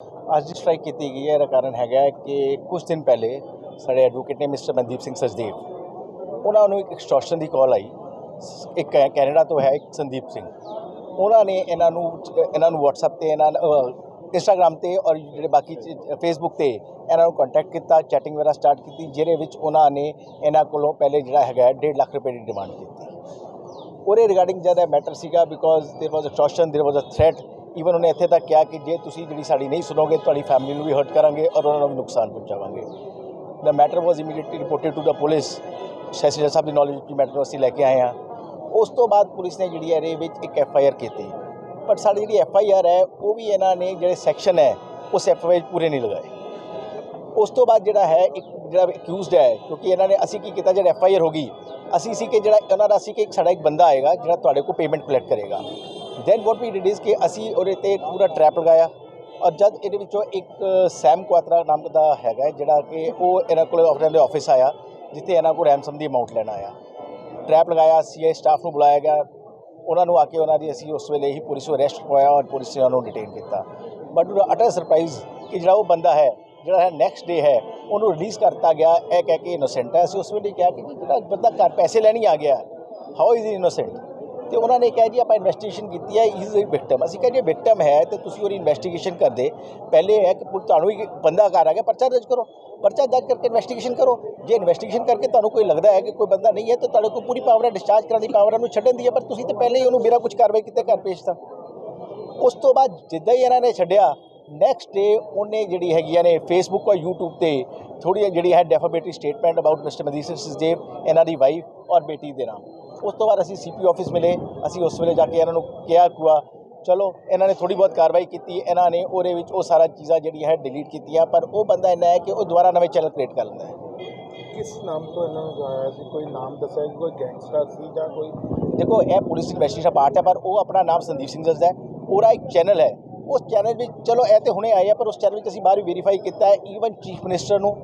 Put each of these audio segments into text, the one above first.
ਅੱਜ ਦੀ ਸਟ੍ਰਾਈਕ ਕੀਤੀ ਗਈ ਹੈ ਇਹਦਾ ਕਾਰਨ ਹੈਗਾ ਹੈ ਕਿ ਕੁਝ ਦਿਨ ਪਹਿਲੇ ਸਾਡੇ ਐਡਵੋਕੇਟ ਨੇ ਮਿਸਟਰ ਮਨਦੀਪ ਸਿੰਘ ਸਚਦੇਵ ਉਹਨਾਂ ਨੂੰ ਇੱਕ ਐਕਸਟੋਰਸ਼ਨ ਦੀ ਕਾਲ ਆਈ ਇੱਕ ਕੈ- ਕੈਨੇਡਾ ਤੋਂ ਹੈ ਇੱਕ ਸੰਦੀਪ ਸਿੰਘ ਉਹਨਾਂ ਨੇ ਇਹਨਾਂ ਨੂੰ ਇਹਨਾਂ ਨੂੰ WhatsApp ਤੇ ਇਹਨਾਂ ਇੰਸਟਾਗ੍ਰam ਤੇ ਔਰ ਜਿਹੜੇ ਬਾਕੀ ਫੇਸਬੁੱਕ ਤੇ ਇਹਨਾਂ ਨੂੰ ਕੰਟੈਕਟ ਕੀਤਾ ਚੈਟਿੰਗ ਵਗੈਰਾ ਸਟਾਰਟ ਕੀਤੀ ਜਿਹਦੇ ਵਿੱਚ ਉਹਨਾਂ ਨੇ ਇਹਨਾਂ ਕੋਲੋਂ ਪਹਿਲੇ ਜਿਹੜਾ ਹੈਗਾ 1.5 ਲੱਖ ਰੁਪਏ ਦੀ ਡਿਮਾਂਡ ਕੀਤੀ ਉਹਦੇ ਰਿਗਾਰਡਿੰਗ ਜ਼ਿਆਦਾ ਮੈਟਰ ਸੀਗਾ because there was a ਟੋਸ਼ਨ there was a threat even ਉਹਨੇ ਇੱਥੇ ਤੱਕ ਕਿਹਾ ਕਿ ਜੇ ਤੁਸੀਂ ਜਿਹੜੀ ਸਾਡੀ ਨਹੀਂ ਸੁਣੋਗੇ, ਤੁਹਾਡੀ ਫੈਮਿਲੀ ਨੂੰ ਵੀ ਹਰਟ ਕਰਾਂਗੇ ਔਰ ਉਹਨਾਂ ਨੂੰ ਵੀ ਨੁਕਸਾਨ ਪਹੁੰਚਾਵਾਂਗੇ। The matter was immediately reported to the police session ਸਾਹਿਬ ਦੀ ਨੌਲੇਜ ਵਿੱਚ ਮੈਟਰ ਅਸੀਂ ਲੈ ਕੇ ਆਏ ਹਾਂ। ਉਸ ਤੋਂ ਬਾਅਦ ਪੁਲਿਸ ਨੇ ਜਿਹੜੀ ਹੈ, ਇਹਦੇ ਵਿੱਚ ਇੱਕ ਐਫ ਆਈ ਆਰ ਕੀਤੀ। ਪਰ ਸਾਡੀ ਜਿਹੜੀ ਐਫ ਆਈ ਆਰ ਹੈ, ਉਹ ਵੀ ਇਹਨਾਂ ਨੇ ਜਿਹੜੇ ਸੈਕਸ਼ਨ ਹੈ, ਉਸ ਐਫ ਆਈ ਪੂਰੇ ਨਹੀਂ ਲਗਾਏ। ਉਸ ਤੋਂ ਬਾਅਦ ਜਿਹੜਾ ਹੈ, ਇੱਕ ਜਿਹੜਾ ਅਕਿਊਜ਼ਡ ਹੈ, ਕਿਉਂਕਿ ਇਹਨਾਂ ਨੇ ਅਸੀਂ ਕੀ ਕੀਤਾ, ਜਿਹੜਾ ਐਫ ਆਈ ਆਰ ਹੋ ਗਈ, ਅਸੀਂ ਸੀ ਕਿ ਜਿਹੜਾ, ਉਹਨਾਂ ਦਾ ਸੀ ਕਿ ਸਾਡਾ ਇੱਕ ਬੰਦਾ ਆਏਗਾ, ਜਿਹੜਾ ਤੁਹਾਡੇ ਕੋਲ ਪੇਮੈਂਟ ਕਲੈਕਟ ਕਰੇਗਾ। Then what we did is ਕਿ ਅਸੀਂ ਉਹਦੇ ਤੇ ਪੂਰਾ ਟਰੈਪ ਲਗਾਇਆ ਔਰ ਜਦ ਇਹਦੇ ਵਿੱਚੋਂ ਇੱਕ ਸੈਮ ਕੁਆਤਰਾ ਨਾਮ ਦਾ ਹੈਗਾ ਜਿਹੜਾ ਕਿ ਉਹ ਇਹਨਾਂ ਕੋਲ ਆਪਣੇ ਦੇ ਆਫਿਸ ਆਇਆ, ਜਿੱਥੇ ਇਹਨਾਂ ਕੋਲ ਰੈਮਸਮ ਦੀ ਅਮਾਉਂਟ ਲੈਣ ਆਇਆ। ਟਰੈਪ ਲਗਾਇਆ ਸੀਆਈ ਸਟਾਫ ਨੂੰ ਬੁਲਾਇਆ ਗਿਆ। ਉਹਨਾਂ ਨੂੰ ਆ ਕੇ ਉਹਨਾਂ ਦੀ ਅਸੀਂ ਉਸ ਵੇਲੇ ਹੀ ਪੁਲਿਸ ਨੂੰ ਅਰੈਸਟ ਕਰਵਾਇਆ ਔਰ ਪੁਲਿਸ ਨੇ ਉਹਨਾਂ ਨੂੰ ਡਿਟੇਨ ਕੀਤਾ। ਬਟ ਉਹਦਾ ਅਟਰ ਸਰਪ੍ਰਾਈਜ਼ ਕਿ ਜਿਹੜਾ ਉਹ ਬੰਦਾ ਹੈ, ਜਿਹੜਾ ਹੈ ਨੈਕਸਟ ਡੇ ਹੈ, ਉਹਨੂੰ ਰਿਲੀਜ਼ ਕਰਤਾ ਗਿਆ। ਇਹ ਕਹਿ ਕੇ ਇਨੋਸੈਂਟ ਹੈ। ਅਸੀਂ ਉਸ ਵੇਲੇ ਕਿਹਾ ਕਿ ਜਿਹੜਾ ਬੰਦਾ ਘਰ ਪੈਸੇ ਲੈਣ ਹੀ ਆ ਗਿਆ। ਹਾਊ ਇਜ਼ ਇਨੋਸੈਂਟ ਤੇ ਉਹਨਾਂ ਨੇ ਕਿਹਾ ਜੀ, ਆਪਾਂ ਇਨਵੈਸਟੀਗੇਸ਼ਨ ਕੀਤੀ ਹੈ ਇਜ਼ ਅ ਵਿਕਟਮ ਅਸੀਂ ਕਹਿੰਦੇ ਵਿਕਟਮ ਹੈ ਤੇ ਤੁਸੀਂ ਉਹਦੀ ਇਨਵੈਸਟੀਗੇਸ਼ਨ ਕਰਦੇ। ਪਹਿਲੇ ਹੈ ਕਿ ਪੁ- ਤੁਹਾਨੂੰ ਇੱਕ ਬੰਦਾ ਘਰ ਆ ਗਿਆ, ਪਰਚਾ ਦਰਜ ਕਰੋ। ਪਰਚਾ ਦਰਜ ਕਰਕੇ ਇਨਵੈਸਟੀਗੇਸ਼ਨ ਕਰੋ। ਜੇ ਇਨਵੈਸਟੀਗੇਸ਼ਨ ਕਰਕੇ ਤੁਹਾਨੂੰ ਕੋਈ ਲੱਗਦਾ ਹੈ ਕਿ ਕੋਈ ਬੰਦਾ ਨਹੀਂ ਹੈ, ਤਾਂ ਤੁਹਾਡੇ ਕੋਲ ਪੂਰੀ ਪਾਵਰ ਹੈ ਡਿਸਚਾਰਜ ਕਰਨ ਦੀ ਪਾਵਰ ਉਹਨੂੰ ਛੱਡਣ ਦੀ ਹੈ, ਪਰ ਤੁਸੀਂ ਤਾਂ ਪਹਿਲੇ ਹੀ ਉਹਨੂੰ ਬਿਨਾਂ ਕੁਝ ਕਾਰਵਾਈ ਕੀਤੇ ਘਰ ਭੇਜਤਾ ਉਸ ਤੋਂ ਬਾਅਦ ਜਿੱਦਾਂ ਹੀ ਇਹਨਾਂ ਨੇ ਛੱਡਿਆ ਨੈਕਸਟ ਡੇ ਉਹਨੇ ਜਿਹੜੀ ਹੈਗੀਆਂ ਨੇ ਫੇਸਬੁੱਕ ਔਰ YouTube ਤੇ ਥੋੜੀ ਜਿਹੜੀ ਹੈ ਡੈਫਾਮੇਟਰੀ ਸਟੇਟਮੈਂਟ ਅਬਾਊਟ ਮਿਸਟਰ ਮਦੀਸਰ ਸਿੰਘ ਇਹਨਾਂ ਦੀ ਵਾਈਫ ਔਰ ਬੇਟੀ ਦੇ ਨਾਮ। ਉਸ ਤੋਂ ਬਾਅਦ ਅਸੀਂ ਸੀਪੀ ਆਫਿਸ ਮਿਲੇ ਅਸੀਂ ਉਸ ਵੇਲੇ ਜਾ ਕੇ ਇਹਨਾਂ ਨੂੰ ਕਿਹਾ ਕੁਆ ਚਲੋ ਇਹਨਾਂ ਨੇ ਥੋੜੀ ਬਹੁਤ ਕਾਰਵਾਈ ਕੀਤੀ ਇਹਨਾਂ ਨੇ ਉਹਦੇ ਵਿੱਚ ਉਹ ਸਾਰਾ ਚੀਜ਼ਾਂ ਜਿਹੜੀਆਂ ਹੈ ਡਿਲੀਟ ਕੀਤੀਆਂ ਪਰ ਉਹ ਬੰਦਾ ਇੰਨਾ ਹੈ ਕਿ ਉਹ ਦੁਬਾਰਾ ਨਵੇਂ ਚੈਨਲ ਕ੍ਰੀਏਟ ਕਰ ਲੈਂਦਾ ਹੈ। ਕਿਸ ਨਾਮ ਤੋਂ ਇਹਨਾਂ ਨੂੰ ਜਾਇਆ ਸੀ? ਕੋਈ ਨਾਮ ਦੱਸਿਆ ਕਿ ਕੋਈ ਗੈਂਗਸਟਰ ਸੀ ਜਾਂ ਕੋਈ? ਦੇਖੋ ਇਹ ਪੁਲਿਸ ਇਨਵੈਸਟੀਗੇਸ਼ਨ ਪਾਰਟ ਹੈ ਪਰ ਉਹ ਆਪਣਾ ਨਾਮ ਸੰਦੀਪ ਸਿੰਘ ਦੱਸਦਾ ਹੈ। ਉਹਦਾ ਇੱਕ ਚੈਨਲ ਹੈ। ਉਸ ਚੈਨਲ ਵਿੱਚ ਚਲੋ ਇਹ ਤੇ ਹੁਣੇ ਆਏ ਆ ਪਰ ਉਸ ਚੈਨਲ ਵਿੱਚ ਅਸੀਂ ਬਾਹਰ ਵੀ ਵੈਰੀਫਾਈ ਕੀਤਾ ਹੈ ਈਵਨ ਚੀਫ ਮਿਨਿਸਟਰ ਨੂੰ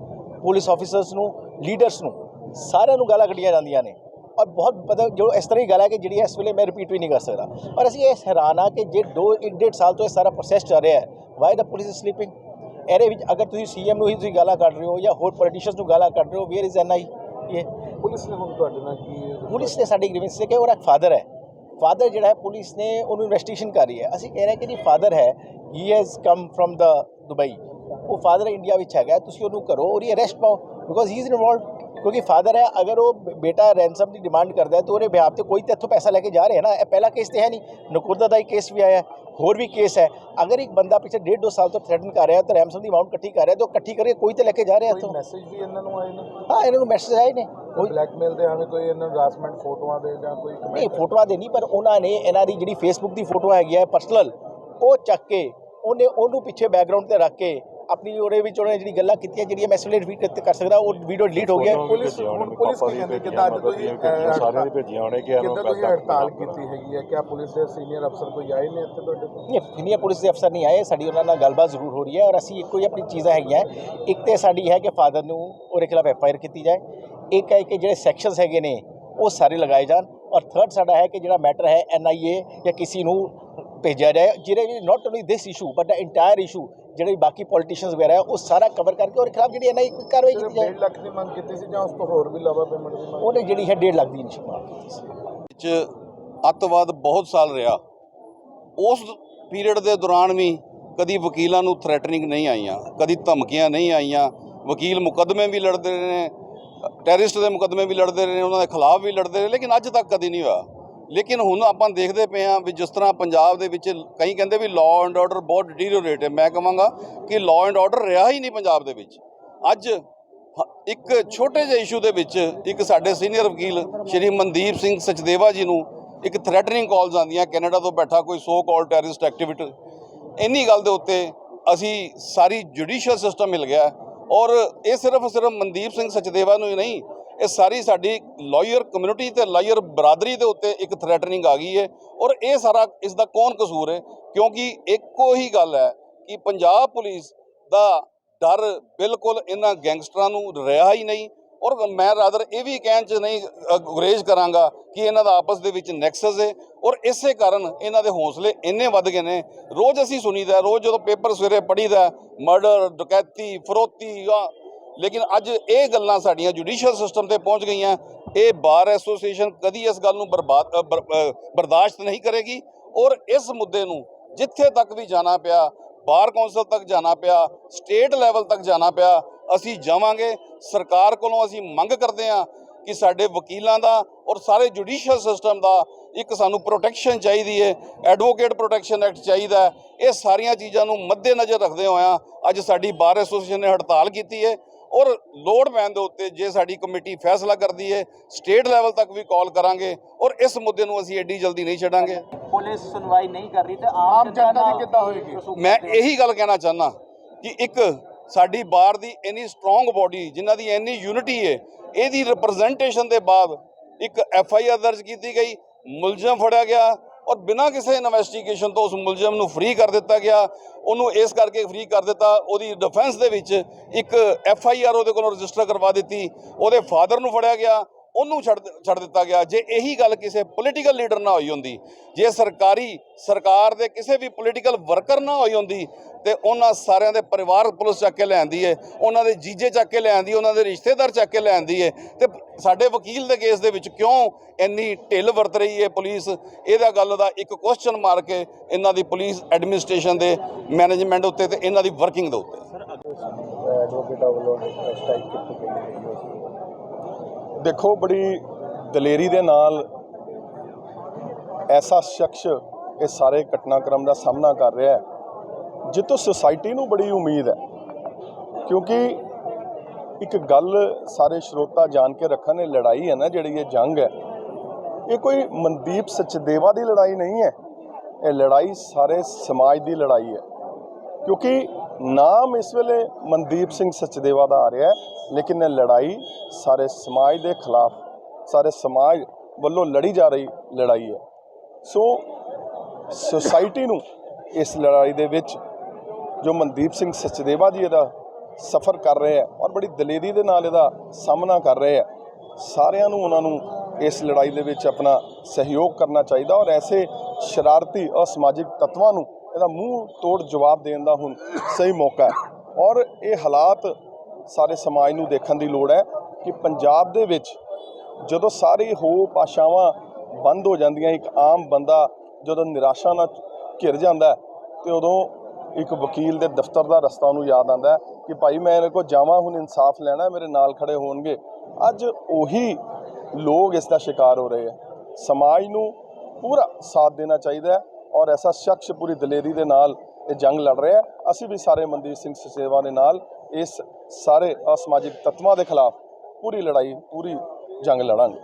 ਪੁਲਿਸ ਆਫੀਸਰਸ ਨੂੰ ਲੀਡਰਸ ਨੂੰ ਸਾਰਿਆਂ ਨੂੰ ਗਾਲਾਂ ਕੱਢੀਆਂ ਜਾਂਦੀਆਂ ਨੇ। ਔਰ ਬਹੁਤ ਜੋ ਇਸ ਤਰ੍ਹਾਂ ਦੀ ਗੱਲ ਹੈ ਕਿ ਜਿਹੜੀ ਇਸ ਵੇਲੇ ਮੈਂ ਰਿਪੀਟ ਵੀ ਨਹੀਂ ਕਰ ਸਕਦਾ। ਔਰ ਅਸੀਂ ਇਹ ਹੈਰਾਨ ਕਿ ਜੇ ਦੋ ਇੱਕ ਡੇਢ ਸਾਲ ਤੋਂ ਇਹ ਸਾਰਾ ਪ੍ਰੋਸੈਸ ਚੱਲ ਰਿਹਾ ਹੈ why the police is sleeping ਇਹਦੇ ਵਿੱਚ ਅਗਰ ਤੁਸੀਂ ਸੀਐਮ ਨੂੰ ਹੀ ਤੁਸੀਂ ਗਾਲਾਂ ਕੱਢ ਰਹੇ ਹੋ ਜਾਂ ਹੋਰ ਪੋਲੀਟੀਸ਼ੀਅਨਸ ਨੂੰ ਗਾਲਾਂ ਕੱਢ ਰਹੇ ਹੋ ਵੇਅਰ ਇਜ਼ ਐਨ ਆਈ ਇਹ ਪੁਲਿਸ ਨੇ ਹੁਣ ਤੁਹਾਡੇ ਨਾਲ ਕੀ ਪੁਲਿਸ ਨੇ ਸਾਡੀ ਗ੍ਰੀਵੈਂਸ ਹੈ ਕਿ ਉਹਦਾ ਫਾਦਰ ਹੈ। ਫਾਦਰ ਜਿਹੜਾ ਹੈ ਪੁਲਿਸ ਨੇ ਉਹਨੂੰ ਇਨਵੈਸਟੀਗੇਸ਼ਨ ਕਰ ਰਹੀ ਹੈ। ਅਸੀਂ ਕਹਿ ਰਹੇ ਕਿ ਜੀ ਫਾਦਰ ਹੈ he has come from the Dubai ਉਹ ਫਾਦਰ ਇੰਡੀਆ ਵਿੱਚ ਹੈਗਾ ਤੁਸੀਂ ਉਹਨੂੰ ਕਰੋ ਉਹਦੀ ਅਰੈਸਟ ਪਾਓ ਬਿਕੋਜ਼ ਹੀ ਇਜ਼ ਇਨਵੋਲਵਡ ਕਿਉਂਕਿ ਫਾਦਰ ਹੈ ਅਗਰ ਉਹ ਬੇਟਾ ਰੈਂਸਮ ਦੀ ਡਿਮਾਂਡ ਕਰਦਾ ਹੈ ਤਾਂ ਉਹਦੇ ਬਿਹਾਫ ਤੇ ਕੋਈ ਤੇ ਇੱਥੋਂ ਪੈਸਾ ਲੈ ਕੇ ਜਾ ਰਿਹਾ ਨਾ। ਇਹ ਪਹਿਲਾ ਕੇਸ ਤੇ ਹੈ ਨਹੀਂ। ਨਕੁਰਦਾ ਦਾ ਹੀ ਕੇਸ ਵੀ ਆਇਆ ਹੈ, ਹੋਰ ਵੀ ਕੇਸ ਹੈ। ਅਗਰ ਇੱਕ ਬੰਦਾ ਪਿਛਲੇ ਡੇਢ ਦੋ ਸਾਲ ਤੋਂ ਥ੍ਰੈਟਨ ਕਰ ਰਿਹਾ ਤਾਂ ਰੈਂਸਮ ਦੀ ਅਮਾਉਂਟ ਇਕੱਠੀ ਕਰ ਰਿਹਾ ਤਾਂ ਉਹ ਇਕੱਠੀ ਕਰਕੇ ਕੋਈ ਤੇ ਲੈ ਕੇ ਜਾ ਰਿਹਾ ਇੱਥੋਂ। ਮੈਸੇਜ ਵੀ ਇਹਨਾਂ ਨੂੰ ਆਏ ਨੇ? ਹਾਂ ਇਹਨਾਂ ਨੂੰ ਮੈਸੇਜ ਆਏ ਨੇ। ਕੋਈ ਬਲੈਕਮੇਲ ਦੇ ਐਵੇਂ ਕੋਈ ਇਹਨਾਂ ਨੂੰ ਹਰਾਸਮੈਂਟ ਫੋਟੋਆਂ ਦੇ ਜਾਂ ਕੋਈ ਨਹੀਂ? ਫੋਟੋਆਂ ਦੇ ਨਹੀਂ ਪਰ ਉਹਨਾਂ ਨੇ ਇਹਨਾਂ ਦੀ ਜਿਹੜੀ ਫੇਸਬੁੱਕ ਦੀ ਫੋਟੋ ਹੈਗੀ ਹੈ ਪਰਸਨਲ ਉਹ ਚੱਕ ਕੇ ਉਹਨੇ ਉਹਨੂੰ ਪਿੱਛੇ ਬੈਕਗ੍ਰਾਉਂਡ ਤੇ ਰੱਖ ਕੇ ਆਪਣੀ ਉਹਦੇ ਵਿੱਚ ਉਹਨੇ ਜਿਹੜੀ ਗੱਲਾਂ ਕੀਤੀਆਂ ਜਿਹੜੀਆਂ ਮੈਂ ਇਸ ਵੇਲੇ ਰਿਪੀਟ ਕਰ ਸਕਦਾ ਉਹ ਵੀਡੀਓ ਡਿਲੀਟ ਹੋ ਗਿਆ। ਪੁਲਿਸ ਹੁਣ ਪੁਲਿਸ ਕੀ ਕਹਿੰਦੀ ਕਿ ਅੱਜ ਤੁਸੀਂ ਸਾਰਿਆਂ ਦੀ ਭੇਜੀਆਂ ਹੋਣੇ ਕਿ ਕਿੱਦਾਂ ਤੁਸੀਂ ਹੜਤਾਲ ਕੀਤੀ ਹੈਗੀ ਹੈ ਕਿਆ ਪੁਲਿਸ ਦੇ ਸੀਨੀਅਰ ਅਫਸਰ ਕੋਈ ਆਏ ਨੇ ਇੱਥੇ ਤੁਹਾਡੇ ਕੋਲ? ਨਹੀਂ ਸੀਨੀਅਰ ਪੁਲਿਸ ਦੇ ਅਫਸਰ ਨਹੀਂ ਆਏ ਸਾਡੀ ਉਹਨਾਂ ਨਾਲ ਗੱਲਬਾਤ ਜ਼ਰੂਰ ਹੋ ਰਹੀ ਹੈ ਔਰ ਅਸੀਂ ਇੱਕੋ ਹੀ ਆਪਣੀ ਚੀਜ਼ਾਂ ਹੈਗੀਆਂ। ਇੱਕ ਤੇ ਸਾਡੀ ਹੈ ਕਿ ਫਾਦਰ ਨੂੰ ਉਹਦੇ ਖਿਲਾਫ ਐਫ ਆਈ ਆਰ ਕੀਤੀ ਜਾਏ। ਇੱਕ ਹੈ ਕਿ ਜਿਹੜੇ ਸੈਕਸ਼ਨਸ ਹੈਗੇ ਨੇ ਉਹ ਸਾਰੇ ਲਗਾਏ ਜਾਣ ਔਰ ਥਰਡ ਸਾਡਾ ਹੈ ਕਿ ਜਿਹੜਾ ਮੈਟਰ ਹੈ ਐਨ ਆਈ ਏ ਜਾਂ ਕਿਸੇ ਨੂੰ ਭੇਜਿਆ ਜਾਏ ਵਿੱਚ not only this issue but the entire issue ਜਿਹੜੇ ਬਾਕੀ ਪੋਲੀਟੀਸ਼ੀਅਨਸ ਵਗੈਰਾ ਉਹ ਸਾਰਾ ਕਵਰ ਕਰਕੇ ਉਹਦੇ ਖਿਲਾਫ ਜਿਹੜੀ ਐਨ ਆਈ ਕਾਰਵਾਈ ਕੀਤੀ ਜਾਏ। 1.5 ਲੱਖ ਦੀ ਮੰਗ ਕੀਤੀ ਸੀ ਜਾਂ ਉਸ ਤੋਂ ਹੋਰ ਵੀ ਲਾਵਾ ਪੇਮੈਂਟ ਦੀ ਮੰਗ ਉਹਨੇ ਜਿਹੜੀ ਹੈ 1.5 ਲੱਖ ਦੀ ਨਿਸ਼ਾਨ ਕੀਤੀ ਸੀ। ਵਿੱਚ ਅੱਤਵਾਦ ਬਹੁਤ ਸਾਲ ਰਿਹਾ। ਉਸ ਪੀਰੀਅਡ ਦੇ ਦੌਰਾਨ ਵੀ ਕਦੀ ਵਕੀਲਾਂ ਨੂੰ ਥ੍ਰੈਟਨਿੰਗ ਨਹੀਂ ਆਈਆਂ ਕਦੀ ਧਮਕੀਆਂ ਨਹੀਂ ਆਈਆਂ। ਵਕੀਲ ਮੁਕੱਦਮੇ ਵੀ ਲੜਦੇ ਰਹੇ ਨੇ ਟੈਰਰਿਸਟ ਦੇ ਮੁਕੱਦਮੇ ਵੀ ਲੜਦੇ ਰਹੇ ਨੇ ਉਹਨਾਂ ਦੇ ਖਿਲਾਫ ਵੀ ਲੜਦੇ ਰਹੇ ਲੇਕਿਨ ਅੱਜ ਤੱਕ ਕਦੀ ਨਹੀਂ ਹੋਇਆ। ਲੇਕਿਨ ਹੁਣ ਆਪਾਂ ਦੇਖਦੇ ਪਏ ਹਾਂ ਵੀ ਜਿਸ ਤਰ੍ਹਾਂ ਪੰਜਾਬ ਦੇ ਵਿੱਚ ਕਈ ਕਹਿੰਦੇ ਵੀ ਲਾਅ ਐਂਡ ਆਰਡਰ ਬਹੁਤ ਡਿਟੀਰੀਓਰੇਟ ਹੈ। ਮੈਂ ਕਹਾਂਗਾ ਕਿ ਲਾਅ ਐਂਡ ਆਰਡਰ ਰਿਹਾ ਹੀ ਨਹੀਂ ਪੰਜਾਬ ਦੇ ਵਿੱਚ। ਅੱਜ ਹ- ਇੱਕ ਛੋਟੇ ਜਿਹੇ ਇਸ਼ੂ ਦੇ ਵਿੱਚ ਇੱਕ ਸਾਡੇ ਸੀਨੀਅਰ ਵਕੀਲ ਸ਼੍ਰੀ ਮਨਦੀਪ ਸਿੰਘ ਸਚਦੇਵਾ ਜੀ ਨੂੰ ਇੱਕ ਥ੍ਰੈਟਨਿੰਗ ਕਾਲਸ ਆਉਂਦੀਆਂ, ਕੈਨੇਡਾ ਤੋਂ ਬੈਠਾ ਕੋਈ ਸੋ ਕਾਲ ਟੈਰਰਿਸਟ ਐਕਟੀਵਿਟੀ ਇੰਨੀ ਗੱਲ ਦੇ ਉੱਤੇ ਅਸੀਂ ਸਾਰੀ ਜੁਡੀਸ਼ੀਅਲ ਸਿਸਟਮ ਮਿਲ ਗਿਆ। ਔਰ ਇਹ ਸਿਰਫ ਸਿਰਫ ਮਨਦੀਪ ਸਿੰਘ ਸਚਦੇਵਾ ਨੂੰ ਹੀ ਨਹੀਂ ਇਹ ਸਾਰੀ ਸਾਡੀ ਲਾਇਰ ਕਮਿਊਨਿਟੀ ਤੇ ਲਾਇਰ ਬਰਾਦਰੀ ਦੇ ਉੱਤੇ ਇੱਕ ਥ੍ਰੈਟਨਿੰਗ ਆ ਗਈ ਹੈ ਔਰ ਇਹ ਸਾਰਾ ਇਸ ਦਾ ਕੌਣ ਕਸੂਰ ਹੈ ਕਿਉਂਕਿ ਇੱਕੋ ਹੀ ਗੱਲ ਹੈ ਕਿ ਪੰਜਾਬ ਪੁਲਿਸ ਦਾ ਡਰ ਬਿਲਕੁਲ ਇਹਨਾਂ ਗੈਂਗਸਟਰਾਂ ਨੂੰ ਰਿਹਾ ਹੀ ਨਹੀਂ। ਔਰ ਮੈਂ ਰਾਦਰ ਇਹ ਵੀ ਕਹਿਣ ਚ ਨਹੀਂ ਗੁਰੇਜ਼ ਕਰਾਂਗਾ ਕਿ ਇਹਨਾਂ ਦਾ ਆਪਸ ਦੇ ਵਿੱਚ ਨੈਕਸਸ ਹੈ ਔਰ ਇਸੇ ਕਾਰਨ ਇਹਨਾਂ ਦੇ ਹੌਸਲੇ ਇੰਨੇ ਵੱਧ ਗਏ ਨੇ। ਰੋਜ਼ ਅਸੀਂ ਸੁਣੀਦਾ, ਰੋਜ਼ ਜਦੋਂ ਪੇਪਰ ਸਵੇਰੇ ਪੜੀਦਾ ਮਰਡਰ ਡਕੈਤੀ, ਫਰੋਤੀ ਆ ਲੇਕਿਨ ਅੱਜ ਇਹ ਗੱਲਾਂ ਸਾਡੀਆਂ ਜੁਡੀਸ਼ੀਅਲ ਸਿਸਟਮ ਤੇ ਪਹੁੰਚ ਗਈਆਂ। ਇਹ ਬਾਰ ਐਸੋਸੀਏਸ਼ਨ ਕਦੀ ਇਸ ਗੱਲ ਨੂੰ ਬਰਬਾਦ ਬਰ- ਬਰਦਾਸ਼ਤ ਨਹੀਂ ਕਰੇਗੀ। ਔਰ ਇਸ ਮੁੱਦੇ ਨੂੰ ਜਿੱਥੇ ਤੱਕ ਵੀ ਜਾਣਾ ਪਿਆ, ਬਾਰ ਕੌਂਸਲ ਤੱਕ ਜਾਣਾ ਪਿਆ, ਸਟੇਟ ਲੈਵਲ ਤੱਕ ਜਾਣਾ ਪਿਆ, ਅਸੀਂ ਜਾਵਾਂਗੇ। ਸਰਕਾਰ ਕੋਲੋਂ ਅਸੀਂ ਮੰਗ ਕਰਦੇ ਹਾਂ ਕਿ ਸਾਡੇ ਵਕੀਲਾਂ ਦਾ ਔਰ ਸਾਰੇ ਜੁਡੀਸ਼ੀਅਲ ਸਿਸਟਮ ਦਾ ਇੱਕ ਸਾਨੂੰ ਪ੍ਰੋਟੈਕਸ਼ਨ ਚਾਹੀਦੀ ਹੈ ਐਡਵੋਕੇਟ ਪ੍ਰੋਟੈਕਸ਼ਨ ਐਕਟ ਚਾਹੀਦਾ ਇਹ ਸਾਰੀਆਂ ਚੀਜ਼ਾਂ ਨੂੰ ਮੱਦੇਨਜ਼ਰ ਰੱਖਦੇ ਹੋਇਆਂ ਅੱਜ ਸਾਡੀ ਬਾਰ ਐਸੋਸੀਏਸ਼ਨ ਨੇ ਹੜਤਾਲ ਕੀਤੀ ਹੈ ਔਰ ਲੋਡ ਪੈਣ ਦੇ ਉੱਤੇ ਜੇ ਸਾਡੀ ਕਮੇਟੀ ਫੈਸਲਾ ਕਰਦੀ ਹੈ ਸਟੇਟ ਲੈਵਲ ਤੱਕ ਵੀ ਕਾਲ ਕਰਾਂਗੇ ਔਰ ਇਸ ਮੁੱਦੇ ਨੂੰ ਅਸੀਂ ਐਡੀ ਜਲਦੀ ਨਹੀਂ ਛੱਡਾਂਗੇ। ਪੁਲਿਸ ਸੁਣਵਾਈ ਨਹੀਂ ਕਰ ਰਹੀ ਤੇ ਆਮ ਜਨਤਾ ਦੀ ਕਿੱਦਾਂ ਹੋਏਗੀ? ਮੈਂ ਇਹੀ ਗੱਲ ਕਹਿਣਾ ਚਾਹੁੰਦਾ ਕਿ ਇੱਕ ਸਾਡੀ ਬਾਰ ਦੀ ਇੰਨੀ ਸਟਰੋਂਗ ਬਾਡੀ ਜਿਨ੍ਹਾਂ ਦੀ ਇੰਨੀ ਯੂਨਿਟੀ ਹੈ ਇਹਦੀ ਰਿਪਰੈਜ਼ੈਂਟੇਸ਼ਨ ਦੇ ਬਾਅਦ ਇੱਕ ਐਫ ਆਈ ਆਰ ਦਰਜ ਕੀਤੀ ਗਈ ਮੁਲਜ਼ਮ ਫੜਿਆ ਗਿਆ ਔਰ ਬਿਨਾਂ ਕਿਸੇ ਇਨਵੈਸਟੀਗੇਸ਼ਨ ਤੋਂ ਉਸ ਮੁਲਜ਼ਮ ਨੂੰ ਫ੍ਰੀ ਕਰ ਦਿੱਤਾ ਗਿਆ। ਉਹਨੂੰ ਇਸ ਕਰਕੇ ਫ੍ਰੀ ਕਰ ਦਿੱਤਾ, ਉਹਦੀ ਡਿਫੈਂਸ ਦੇ ਵਿੱਚ ਇੱਕ ਐਫ ਆਈ ਆਰ ਉਹਦੇ ਕੋਲੋਂ ਰਜਿਸਟਰ ਕਰਵਾ ਦਿੱਤੀ। ਉਹਦੇ ਫਾਦਰ ਨੂੰ ਫੜਿਆ ਗਿਆ, ਉਹਨੂੰ ਛੱਡ ਛੱਡ ਦਿੱਤਾ ਗਿਆ। ਜੇ ਇਹੀ ਗੱਲ ਕਿਸੇ ਪੋਲੀਟੀਕਲ ਲੀਡਰ ਨਾਲ ਹੋਈ ਹੁੰਦੀ, ਜੇ ਸਰਕਾਰੀ ਸਰਕਾਰ ਦੇ ਕਿਸੇ ਵੀ ਪੋਲੀਟੀਕਲ ਵਰਕਰ ਨਾਲ ਹੋਈ ਹੁੰਦੀ ਤੇ ਉਹਨਾਂ ਸਾਰਿਆਂ ਦੇ ਪਰਿਵਾਰ ਪੁਲਿਸ ਚੱਕ ਕੇ ਲੈਂਦੀ ਏ ਉਹਨਾਂ ਦੇ ਜੀਜੇ ਚੱਕ ਕੇ ਲੈਂਦੀ ਉਹਨਾਂ ਦੇ ਰਿਸ਼ਤੇਦਾਰ ਚੱਕ ਕੇ ਲੈਂਦੀ ਏ। ਤੇ ਸਾਡੇ ਵਕੀਲ ਦੇ ਕੇਸ ਦੇ ਵਿੱਚ ਕਿਉਂ ਇੰਨੀ ਢਿੱਲ ਵਰਤ ਰਹੀ ਏ ਪੁਲਿਸ? ਇਹਦਾ ਗੱਲ ਦਾ ਇੱਕ ਕੁਐਸਚਨ ਮਾਰ ਕੇ ਇਹਨਾਂ ਦੀ ਪੁਲਿਸ ਐਡਮਿਨਿਸਟ੍ਰੇਸ਼ਨ ਦੇ ਮੈਨੇਜਮੈਂਟ ਉੱਤੇ ਤੇ ਇਹਨਾਂ ਦੀ ਵਰਕਿੰਗ ਦੇ ਉੱਤੇ। ਹੈ ਦੇਖੋ ਬੜੀ ਦਲੇਰੀ ਦੇ ਨਾਲ ਐਸਾ ਸ਼ਖਸ ਇਹ ਸਾਰੇ ਘਟਨਾਕ੍ਰਮ ਦਾ ਸਾਹਮਣਾ ਕਰ ਰਿਹਾ ਹੈ। ਜਿੱਤੋਂ ਸੁਸਾਇਟੀ ਨੂੰ ਬੜੀ ਉਮੀਦ ਹੈ। ਕਿਉਂਕਿ ਇੱਕ ਗੱਲ ਸਾਰੇ ਸਰੋਤਾ ਜਾਣ ਕੇ ਰੱਖਣ ਇਹ ਲੜਾਈ ਹੈ ਨਾ, ਜਿਹੜੀ ਇਹ ਜੰਗ ਹੈ। ਇਹ ਕੋਈ ਮਨਦੀਪ ਸਚਦੇਵਾ ਦੀ ਲੜਾਈ ਨਹੀਂ ਹੈ। ਇਹ ਲੜਾਈ ਸਾਰੇ ਸਮਾਜ ਦੀ ਲੜਾਈ ਹੈ। ਕਿਉਂਕਿ ਨਾਮ ਇਸ ਵੇਲੇ ਮਨਦੀਪ ਸਿੰਘ ਸਚਦੇਵਾ ਦਾ ਆ ਰਿਹਾ ਹੈ, ਲੇਕਿਨ ਇਹ ਲੜਾਈ ਸਾਰੇ ਸਮਾਜ ਦੇ ਖਿਲਾਫ, ਸਾਰੇ ਸਮਾਜ ਵੱਲੋਂ ਲੜੀ ਜਾ ਰਹੀ ਲੜਾਈ ਹੈ। ਸੋ ਸੁਸਾਇਟੀ ਨੂੰ ਇਸ ਲੜਾਈ ਦੇ ਵਿੱਚ ਜੋ ਮਨਦੀਪ ਸਿੰਘ ਸਚਦੇਵਾ ਜੀ ਇਹਦਾ ਸਫ਼ਰ ਕਰ ਰਹੇ ਹੈ ਔਰ ਬੜੀ ਦਲੇਰੀ ਦੇ ਨਾਲ ਇਹਦਾ ਸਾਹਮਣਾ ਕਰ ਰਹੇ ਹੈ ਸਾਰਿਆਂ ਨੂੰ ਉਹਨਾਂ ਨੂੰ ਇਸ ਲੜਾਈ ਦੇ ਵਿੱਚ ਆਪਣਾ ਸਹਿਯੋਗ ਕਰਨਾ ਚਾਹੀਦਾ ਔਰ ਐਸੇ ਸ਼ਰਾਰਤੀ ਅਸਮਾਜਿਕ ਤੱਤਵਾਂ ਨੂੰ ਇਹਦਾ ਮੂੰਹ ਤੋੜ ਜਵਾਬ ਦੇਣ ਦਾ ਹੁਣ ਸਹੀ ਮੌਕਾ ਹੈ। ਔਰ ਇਹ ਹਾਲਾਤ ਸਾਰੇ ਸਮਾਜ ਨੂੰ ਦੇਖਣ ਦੀ ਲੋੜ ਹੈ ਕਿ ਪੰਜਾਬ ਦੇ ਵਿੱਚ ਜਦੋਂ ਸਾਰੀ ਹੋਪ ਆਸ਼ਾਵਾਂ ਬੰਦ ਹੋ ਜਾਂਦੀਆਂ ਇੱਕ ਆਮ ਬੰਦਾ ਜਦੋਂ ਨਿਰਾਸ਼ਾ ਨਾਲ ਘਿਰ ਜਾਂਦਾ ਹੈ, ਤੇ ਉਦੋਂ ਇੱਕ ਵਕੀਲ ਦੇ ਦਫ਼ਤਰ ਦਾ ਰਸਤਾ ਉਹਨੂੰ ਯਾਦ ਆਉਂਦਾ ਕਿ ਭਾਈ ਮੈਂ ਇਹਦੇ ਕੋਲ ਜਾਵਾਂ, ਹੁਣ ਇਨਸਾਫ ਲੈਣਾ, ਮੇਰੇ ਨਾਲ ਖੜੇ ਹੋਣਗੇ। ਅੱਜ ਉਹੀ ਲੋਕ ਇਸ ਦਾ ਸ਼ਿਕਾਰ ਹੋ ਰਹੇ ਹੈ ਸਮਾਜ ਨੂੰ ਪੂਰਾ ਸਾਥ ਦੇਣਾ ਚਾਹੀਦਾ ਹੈ ਔਰ ਐਸਾ ਸ਼ਖਸ ਪੂਰੀ ਦਲੇਰੀ ਦੇ ਨਾਲ ਇਹ ਜੰਗ ਲੜ ਰਿਹਾ ਹੈ। ਅਸੀਂ ਵੀ ਸਾਰੇ ਮਨਦੀਪ ਸਿੰਘ ਸਚੇਵਾ ਦੇ ਨਾਲ ਇਸ ਸਾਰੇ ਅਸਮਾਜਿਕ ਤੱਤਵਾਂ ਦੇ ਖਿਲਾਫ ਪੂਰੀ ਲੜਾਈ, ਪੂਰੀ ਜੰਗ ਲੜਾਂਗੇ।